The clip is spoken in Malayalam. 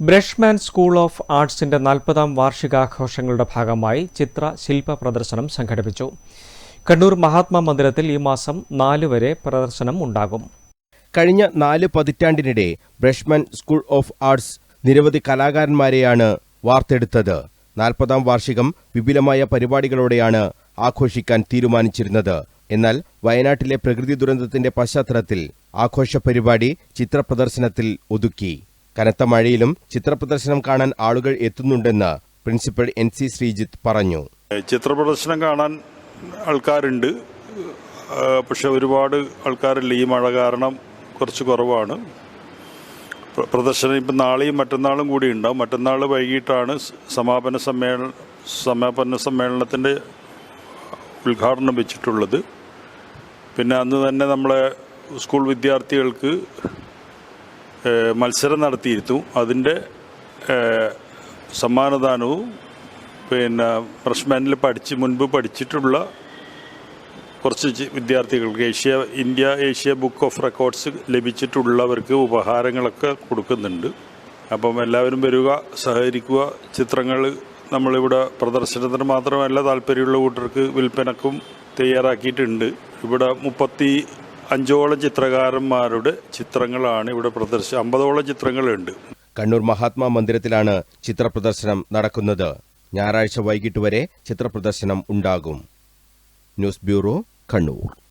ബ്രഷ്മാൻ സ്കൂൾ ഓഫ് ആർട്സിന്റെ നാൽപ്പതാം വാർഷികാഘോഷങ്ങളുടെ ഭാഗമായി ചിത്ര ശില്പ പ്രദർശനം സംഘടിപ്പിച്ചു. കണ്ണൂർ മഹാത്മാ മന്ദിരത്തിൽ ഈ മാസം നാല് വരെ പ്രദർശനം ഉണ്ടാകും. കഴിഞ്ഞ നാല് പതിറ്റാണ്ടിനിടെ ബ്രഷ്മാൻ സ്കൂൾ ഓഫ് ആർട്സ് നിരവധി കലാകാരന്മാരെയാണ് വാർത്തെടുത്തത്. നാൽപ്പതാം വാർഷികം വിപുലമായ പരിപാടികളോടെയാണ് ആഘോഷിക്കാൻ തീരുമാനിച്ചിരുന്നത്. എന്നാൽ വയനാട്ടിലെ പ്രകൃതി ദുരന്തത്തിന്റെ പശ്ചാത്തലത്തിൽ ആഘോഷ പരിപാടി ചിത്രപ്രദർശനത്തിൽ ഒതുക്കി. കനത്ത മഴയിലും ചിത്രപ്രദർശനം കാണാൻ ആളുകൾ എത്തുന്നുണ്ടെന്ന് പ്രിൻസിപ്പൽ എൻ സി ശ്രീജിത്ത് പറഞ്ഞു. ചിത്രപ്രദർശനം കാണാൻ ആൾക്കാരുണ്ട്. പക്ഷെ ഒരുപാട് ആൾക്കാരില്ല. ഈ മഴ കാരണം കുറച്ച് കുറവാണ്. പ്ര- പ്രദർശനം ഇപ്പം നാളെയും മറ്റന്നാളും കൂടി ഉണ്ടാവും. മറ്റന്നാൾ വൈകിട്ടാണ് സമാപന സമ്മേളന സമാപന സമ്മേളനത്തിന്റെ ഉദ്ഘാടനം വെച്ചിട്ടുള്ളത്. പിന്നെ അന്ന് തന്നെ നമ്മളെ സ്കൂൾ വിദ്യാർത്ഥികൾക്ക് മത്സരം നടത്തിയിരുന്നു. അതിന്റെ സമ്മാനദാനവും പിന്നെ ഫ്രഷ്മാനിൽ പഠിച്ച് മുൻപ് പഠിച്ചിട്ടുള്ള കുറച്ച് വിദ്യാർത്ഥികൾക്ക് Asia India Asia book of records ലഭിച്ചിട്ടുള്ളവർക്ക് ഉപഹാരങ്ങളൊക്കെ കൊടുക്കുന്നുണ്ട്. അപ്പം എല്ലാവരും വരിക സഹകരിക്കുക ചിത്രങ്ങൾ നമ്മളിവിടെ പ്രദർശനത്തിന് മാത്രമല്ല താല്പര്യമുള്ള കൂട്ടർക്ക് വിൽപ്പനക്കും തയ്യാറാക്കിയിട്ടുണ്ട്. ഇവിടെ മുപ്പത്തി അഞ്ചോളം ചിത്രകാരന്മാരുടെ ചിത്രങ്ങളാണ് ഇവിടെ പ്രദർശനം അമ്പതോളം ചിത്രങ്ങളുണ്ട്. കണ്ണൂർ മഹാത്മാ മന്ദിരത്തിലാണ് ചിത്രപ്രദർശനം നടക്കുന്നത്. ഞായറാഴ്ച വൈകിട്ട് വരെ ചിത്രപ്രദർശനം ഉണ്ടാകും. News bureau Kannur.